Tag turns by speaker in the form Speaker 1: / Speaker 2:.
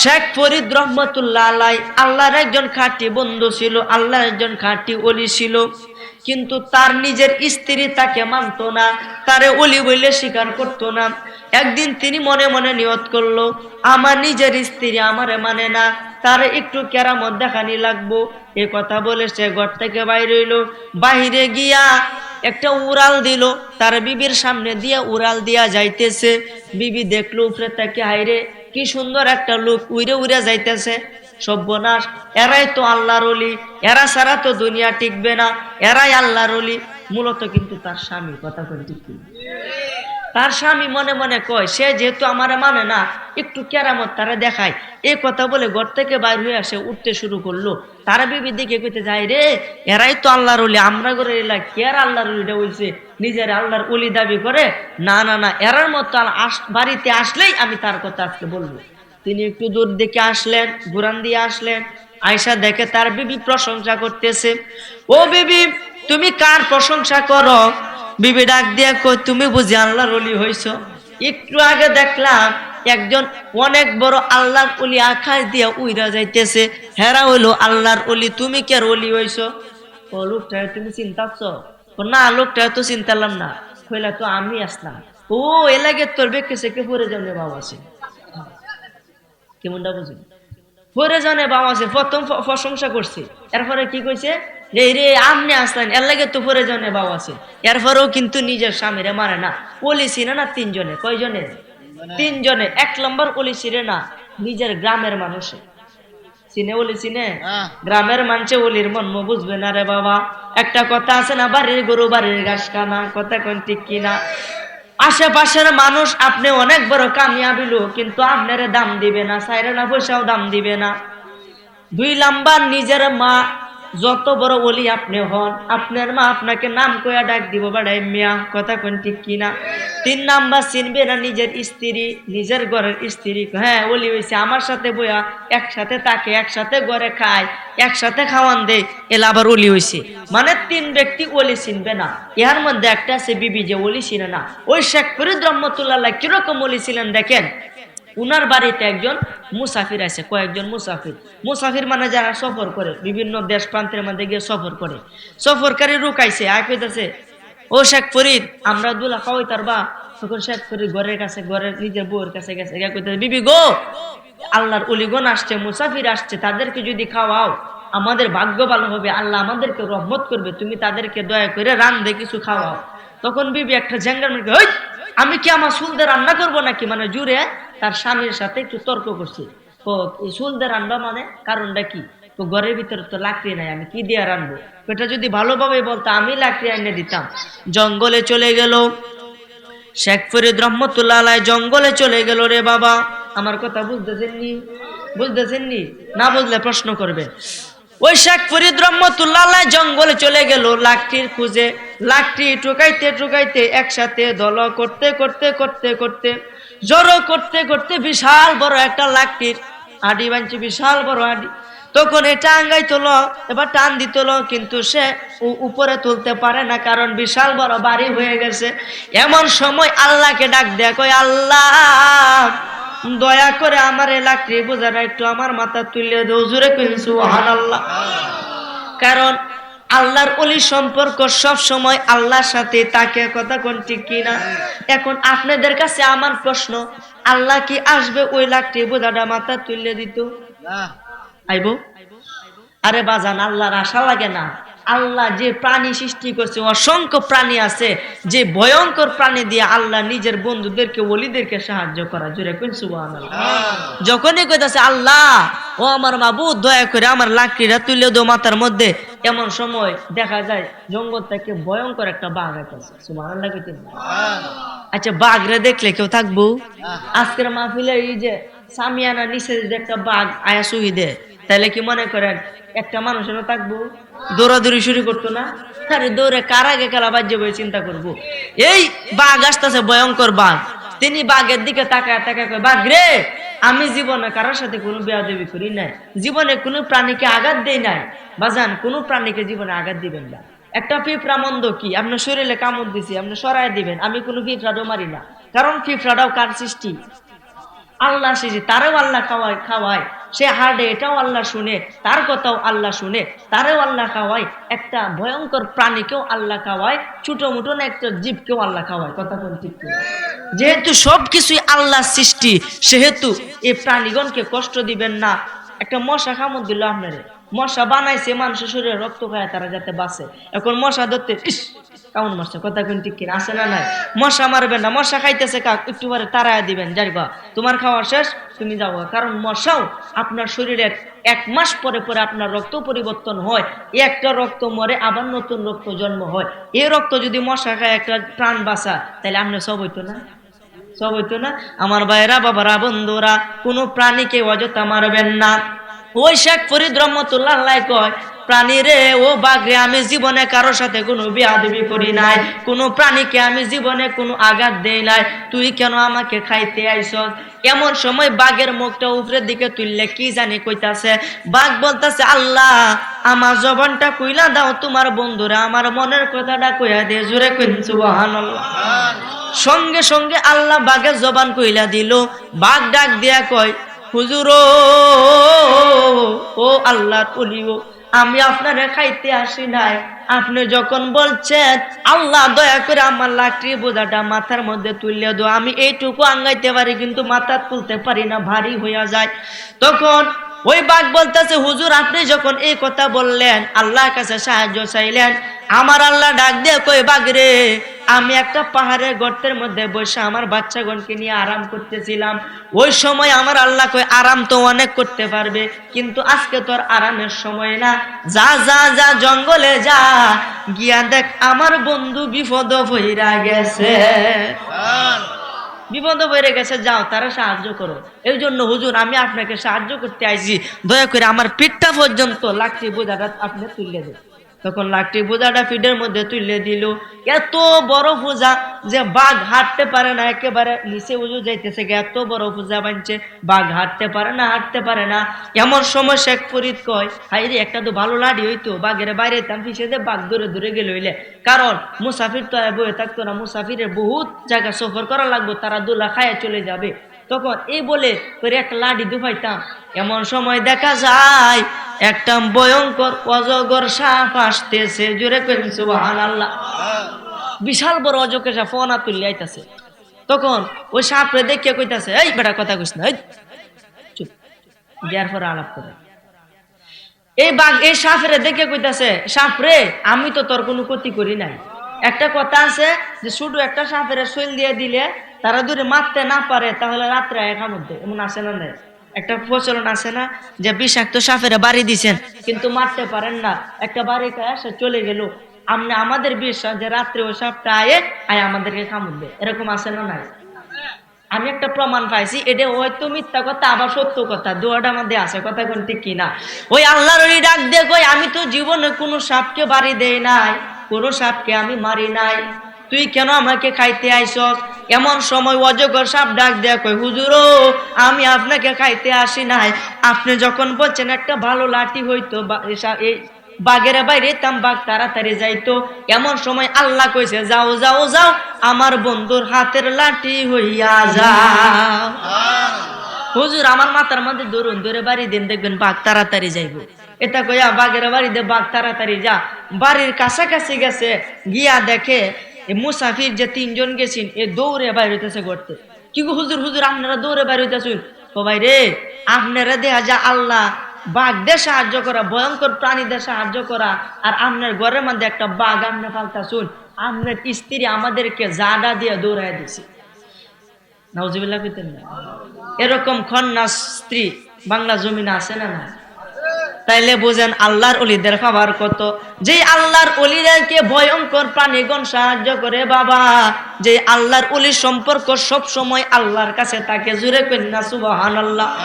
Speaker 1: শেখ ফরিদ রহমতুল্লাহ আল্লাহর একজন খাঁটি বন্ধু ছিল, আল্লাহর একজন খাঁটি অলি ছিল। কিন্তু তার নিজের স্ত্রী তাকে মানতো না, তারে অলি বলে স্বীকার করতো না। একদিন তিনি মনে মনে নিয়ত করল, আমার নিজের স্ত্রী আমারে মানে না, তার একটু কেরামত দেখানি লাগবো। এ কথা বলে সে ঘর থেকে বাইরে হইল। বাহিরে গিয়া একটা উড়াল দিল, তার বিবির সামনে দিয়া উড়াল দিয়া যাইতেছে। বিবি দেখল, উপরে তাকে হাইরে কি সুন্দর একটা লোক উড়ে উড়ে যাইতেছে। সভ্যনাশ এরাই তো আল্লাহর অলি এরা ছাড়া তো দুনিয়া টিকবে না। এরাই আল্লাহর অলি মূলত কিন্তু তার স্বামীর কথা করে টিকবে? তার স্বামী মনে মনে কয়, সে যেহেতু আমার মানে না, একটু কেরামত তারা দেখায়। এই কথা বলে ঘর থেকে বাইর হয়ে আসে উঠতে শুরু করল। তারা বিবি দিকে কইতে যায়, রে, এরাই তো আল্লাহর অলি আমরা করে এলা কে আর আল্লাহর অলিটা হইছে নিজের আল্লাহর অলি দাবি করে? না না না, এরার মতো বাড়িতে আসলেই আমি তার কথা আজকে বলব। তিনি একটু দূর দিকে আসলেন, ঘুরান দিয়ে আসলেন। আয়সা দেখে তার বিবি প্রশংসা করতেছে, ও বিবি, তুমি কার প্রশংসা করো? বিবি ডাক দিয়ে কই তুমি বুঝি আল্লাহর অলি হইছ? একটু আগে দেখলাম একজন অনেক বড় আল্লাহর অলি আকাশ দিয়ে উইরা যাইতেছে। হেরা হইল, আল্লাহর অলি তুমি কে অলি হইছ? ও লোকটা, তুমি চিন্তাচ্ছ? না, লোকটা তো চিন্তালাম না। কইলা তো আমি আসলাম। ও এলাকে তোর বেকেছে কে পরে যাবে বাবা আছে। কেমনটা বুঝুন পরে জানে বাবা আছে, প্রথম প্রশংসা করছে। এরপরে কি কইছে? যে রে আমনে আসলেন এর লাগে তো পরে জনে বাবা আছে। এরপরেও কিন্তু নিজের স্বামীরে মারে না। ওলি ছিনে না তিনজনে? কয়জনে? তিনজনে। এক নম্বর ওলি না নিজের গ্রামের মানুষে। চিনে ওলি চিনে গ্রামের মানুষে ওলির মর্ম বুঝবে না রে বাবা। একটা কথা আছে না বাড়ির গরু বাড়ির ঘাস কানা কথা কোন ঠিক কিনা আশেপাশের মানুষ আপনি অনেক বড় কামিয়াবি লোক কিন্তু আপনার দাম দিবে না সাইরে না পয়সাও দাম দিবে না। দুই নাম্বার নিজের মা যত বড় ওলি আপনি হন, আপনার মা আপনাকে নাম কয়া ডাক দিব বাড়াই মিয়া, কথা কোন ঠিক কিনা তিন নাম্বার, চিনবে না নিজের স্ত্রী, নিজের ঘরের স্ত্রী? হ্যাঁ ওলি হয়েছে আমার সাথে বয়া একসাথে তাকে, একসাথে ঘরে খায়, একসাথে খাওয়ান দেয়, এলা আবার ওলি হয়েছে মানে তিন ব্যক্তি ওলি চিনবে না। ইহার মধ্যে একটা আছে বিবি, যে ওলি চিনে না। ওই শেখ ফরিদ রহমতুল্লাহ কীরকম ওলি ছিলেন দেখেন? উনার বাড়িতে একজন মুসাফির আছে, কয়েকজন মুসাফির। মুসাফির মানে যারা সফর করে, বিভিন্ন দেশ প্রান্তের মধ্যে গিয়ে সফর করে। সফরকারী রুকাইছে আর কইতাছে ও শেখ ফরিদ, আমরা দুলা খাওয়াই তার বা। তখন শেখ ফরিদ ঘরের কাছে, ঘরের নিজের বউয়ের কাছে গেছে বিবি গো, আল্লাহর অলিগণ আসছে, মুসাফির আসছে, তাদেরকে যদি খাওয়াও, আমাদের ভাগ্য ভালো হবে, আল্লাহ আমাদেরকে রহমত করবে, তুমি তাদেরকে দয়া করে রান্ধে কিছু খাওয়াও। তখন বিবি একটা মেরে ওই আমি কি আমার সুলদে রান্না করব নাকি? মানে জুড়ে তার স্বামীর সাথে একটু তর্ক করছি। এই সুলদে রান্না মানে কারণটা কি? তো ঘরের ভিতরে তো লাকড়ি নাই, আমি কি দিয়ে রানবো এটা যদি ভালোভাবে বলতো, আমি লাকড়ি এনে দিতাম। জঙ্গলে চলে গেল। শেখ ফরিদ রহমতুল্লাহ জঙ্গলে চলে গেল রে বাবা। আমার কথা বুঝতেছেন নি? বুঝতেছেন নি? না বুঝলে প্রশ্ন করবে। ওই শেখ ফরিদ রহমতুল্লাহ জঙ্গলে চলে গেল লাকড়ির খুঁজে। লাকড়ি টুকাইতে টুকাইতে একসাথে দল করতে করতে করতে করতে, জড়ো করতে করতে বিশাল বড় একটা লাকড়ির আডি বাঞ্চি বিশাল বড় আডি। তখন এটা আঙ্গাই তোলো এবার টান দিত কিন্তু সে উপরে তুলতে পারে না, কারণ বিশাল বড় বাড়ি হয়ে গেছে। এমন সময় আল্লাহকে ডাক কয় আল্লাহ দয়া করে আমার এই লাকড়ি বোঝাটা একটু আমার মাথা তুলে দেও জুড়ে কিনছু আল্লাহ কারণ আল্লাহর অলি সম্পর্ক সব সময় আল্লাহর সাথে তাকে কথা কোন ঠিক কিনা এখন আপনাদের কাছে আমার প্রশ্ন আল্লাহ কি আসবে ওই লাকড়ি বোঝাটা মাথা তুলে দিত? আইব? আরে বাজান আল্লাহর আশা লাগে না। আল্লাহ যে প্রাণী সৃষ্টি করছে অসংখ্য প্রাণী আছে যে ভয়ঙ্কর প্রাণী দিয়ে আল্লাহ নিজের বন্ধুদেরকে ওলিদেরকে সাহায্য করা। জোরে কোন যখনই কইতাছে আল্লাহ ও আমার মাবুদ দয়া করে আমার লাকড়িটা তুলে দো মাথার মধ্যে। এমন সময় দেখা যায় জঙ্গল থেকে ভয়ঙ্কর একটা বাঘ আছে আচ্ছা বাঘরে দেখলে কেউ থাকব? আজকের মাহফিলে এই যে সামিয়ানা নিচে যদি একটা বাঘ আয়া সুহি দেয় তাহলে কি মনে করেন একটা মানুষেরও থাকব? দৌড়াদৌড়ি শুরু করতো না? আরে দৌড়ে কার আগে খেলা বাজ্য বই চিন্তা করব? এই বাঘ আসতেছে, ভয়ঙ্কর বাঘ। তিনি বাঘের দিকে তাকায় তাকায় কয়, বাঘ রে, আমি জীবনে কারোর সাথে কোনো বেয়াদবি করি নাই। জীবনে কোনো প্রাণীকে আঘাত দেই নাই। বাজান, কোনো প্রাণীকে জীবনে আঘাত দিবেন না। একটা পিঁপড়া মন্দ কি? আপনার শরীরে কামড় দিছি আপনি সরাই দিবেন। আমি কোনো পিঁপড়াটাও মারি না। কারণ পিঁপড়াটাও কার সৃষ্টি? আল্লাহ সৃষ্টি, তারও আল্লাহ খাওয়ায় খাওয়ায়। সে হার্ডে এটাও আল্লাহ শুনে, তার কথাও আল্লাহ শুনে, তারও আল্লাহ খাওয়ায়, একটা ভয়ঙ্কর প্রাণীকেও আল্লাহ খাওয়ায়, ছোট মুটো না একটা জীবকেও আল্লাহ খাওয়ায়, কথা কোন ঠিক? যেহেতু সব কিছুই আল্লাহ সৃষ্টি, সেহেতু এই প্রাণীগণকে কষ্ট দিবেন না একটা মশা খামত দিল আপনারে মশা বানাইছে, মানুষের শরীরে রক্ত খায় তারা যাতে বাঁচে। এখন মশা ধরতে কেমন মশা কথা কোন ঠিক কিনা, আছে না নাই? মশা মারবেন না, মশা খাইতেছে কাক, একটু পরে তারায় দিবেন যাইবা তোমার খাওয়া শেষ, তুমি যাও কারণ মশাও আপনার শরীরের এক মাস পরে পরে আপনার রক্ত পরিবর্তন হয়। একটা রক্ত মরে, আবার নতুন রক্ত জন্ম হয়। এই রক্ত যদি মশা খায়, একটা প্রাণ বাঁচা তাহলে আপনি সব হইতো না? সব হইতো না? আমার ভাইরা বাবারা, বন্ধুরা, কোনো প্রাণীকে অযথা মারবেন না। ওই শেখ ফরিদ রহমতুল্লাহ কয় প্রাণী রে ও বাঘরে আমি জীবনে কারোর সাথে কোনো বিয়াদবি করি নাই কোনো প্রাণীকে আমি জীবনে কোনো আঘাত দেই নাই তুই কেন আমাকে খাইতে আইস এমন সময় বাঘের মুখটা উপরের দিকে তুললে কি জানি কইতাছে বাঘ বলতাছে আল্লাহ আমার জবানটা কইলা দাও তোমার বন্ধুরা আমার মনের কথাটা কইয়া দে জোরে কইন সুবহানাল্লাহ। সঙ্গে সঙ্গে আল্লাহ বাঘের জবান কইলা দিল বাঘ ডাক দিয়া কয় হুজুর ও আল্লাহ তুলিও, আমি আপনারে খাইতে আসি নাই। আপনি যখন বলছেন, আল্লাহ দয়া করে আমার লাকড়ি বোঝাটা মাথার মধ্যে তুললে দো আমি এইটুকু আঙ্গাইতে পারি, কিন্তু মাথা তুলতে পারি না, ভারী হইয়া যায়। তখন ওই বাঘ বলতেছে, হুজুর, আপনি যখন এই কথা বললেন, আল্লাহর কাছে সাহায্য চাইলেন, আমার আল্লাহ ডাক দিয়ে কই বাঘ রে আমি একটা পাহাড়ের গর্তের মধ্যে বসে আমার বাচ্চাগণকে নিয়ে আরাম করতেছিলাম। ওই সময় আমার আল্লাহ কই আরাম তো অনেক করতে পারবে, কিন্তু আজকে তোর আরামের সময় না। যা যা যা, জঙ্গলে যা, গিয়া দেখ, আমার বন্ধু বিপদ হইরা গেছে। বিপদ বেড়ে গেছে, যাও, তারা সাহায্য করো। এই জন্য হুজুর, আমি আপনাকে সাহায্য করতে আইছি। দয়া করে আমার পিঠটা পর্যন্ত লাকড়ি বোঝাটা আপনি তুলে দেন। তখন লাকড়ি বোঝাটা পিঠের মধ্যে তুলে দিল। এত বড় পূজা যে বাঘ হাঁটতে পারে না, একেবারে নিচে উজু যাইতেছে এত বড় পূজা বানছে। বাঘ হাঁটতে পারে না, হাঁটতে পারে না। এমন সময় শেখ ফরিদ কয় হাই রে, একটা তো ভালো লাড়ি হইতো, বাঘের বাইরে তাম পিছিয়ে বাঘ দূরে দূরে গেলে হইলে। কারণ মুসাফির তো আর বয়ে থাকতো না, মুসাফিরের বহুত জায়গা সফর করা লাগবে, তারা দুলা খায়া চলে যাবে। তখন এই বলে তোর একটা লাডি দুপাইতাম এমন সময় দেখা যায় একটা ভয়ঙ্কর অজগর সাপ আসতেছে। জোরে করেন সুবাহান আল্লাহ বিশাল বড় অজকে সাপ, ফোনা তুলে আইতাছে। তখন ওই সাপরে দেখে কইতাছে, এই বেটা, কথা কইস না চুপ। দেওয়ার পরে আলাপ করে। এই বাঘ, এই সাপরে দেখে কইতাছে সাপ রে আমি তো তোর কোনো ক্ষতি করি নাই। একটা কথা আছে যে, শুধু একটা সাপের শৈল দিয়ে দিলে তারা দূরে মারতে না পারে, তাহলে রাত্রে একা মধ্যে এমন আসে না নাই? একটা প্রচলন আছে না, যে বিষাক্ত সাপের বাড়ি দিছেন, কিন্তু মারতে পারেন না। একটা বাড়ি খায়, সে চলে গেল। আমনে আমাদের বিশ্বাস যে রাত্রে ওই সাপটা আয়ে, আয় আমাদেরকে কামড়বে এরকম আছে না নাই? আমি একটা প্রমাণ পাইছি, এটা হয়তো মিথ্যা কথা, আবার সত্য কথা। দুয়াটার মধ্যে আছে, কথা কোন ঠিক কিনা? ওই আল্লাহর ওই ডাক কই আমি তো জীবনে কোনো সাপকে বাড়ি দেই নাই, কোনো সাপকে আমি মারি নাই। তুই কেন আমাকে খাইতে আইসস? এমন সময় অজগর সাপ ডাক দেয়া কই হুজুরো, আমি আপনাকে খাইতে আসি নাই। আপনি যখন বলছেন একটা ভালো লাঠি হইতো এই বাঘের বাইরে তাম বাঘ তাড়াতাড়ি যাইতো। এমন সময় আল্লাহ কইছে, যাও যাও যাও, আমার বন্ধুর হাতের লাঠি হইয়া যাও। হুজুর, আমার মাথার মধ্যে ধরুন ধরে বাড়ি দিন, দেখবেন বাঘ তাড়াতাড়ি যাইব। এটা কইয়া বাঘের বাড়িতে, বাঘ, তাড়াতাড়ি যা। বাড়ির কাছাকাছি গেছে, গিয়া দেখে এ মুসাফির যে তিনজন গেছেন, এ দৌড়ে বাইর হইতেছে করতে কি গো হুজুর হুজুর, আপনারা দৌড়ে বাইর হইতেছেন? ভাই রে, আপনারা দেহা যা আল্লাহ বাঘদের সাহায্য করা, ভয়ঙ্কর প্রাণীদের সাহায্য করা, আর আপনার ঘরের মধ্যে একটা বাঘ আপনি ফালতা শুন আপনার স্ত্রী আমাদেরকে জাডা দিয়ে দৌড়াই দিছে। নাউজিবিল্লাহ কইতেন না। এরকম খন্না স্ত্রী বাংলা জমিনে আছে না না তাইলে বুঝেন আল্লাহর অলিদের খাবার কত? যে আল্লাহর অলিদেরকে ভয়ঙ্কর প্রাণীগণ সাহায্য করে, বাবা। যে আল্লাহর অলির সম্পর্ক সব সময় আল্লাহর কাছে তাকে জুড়ে কন্যা সুবহানাল্লাহ।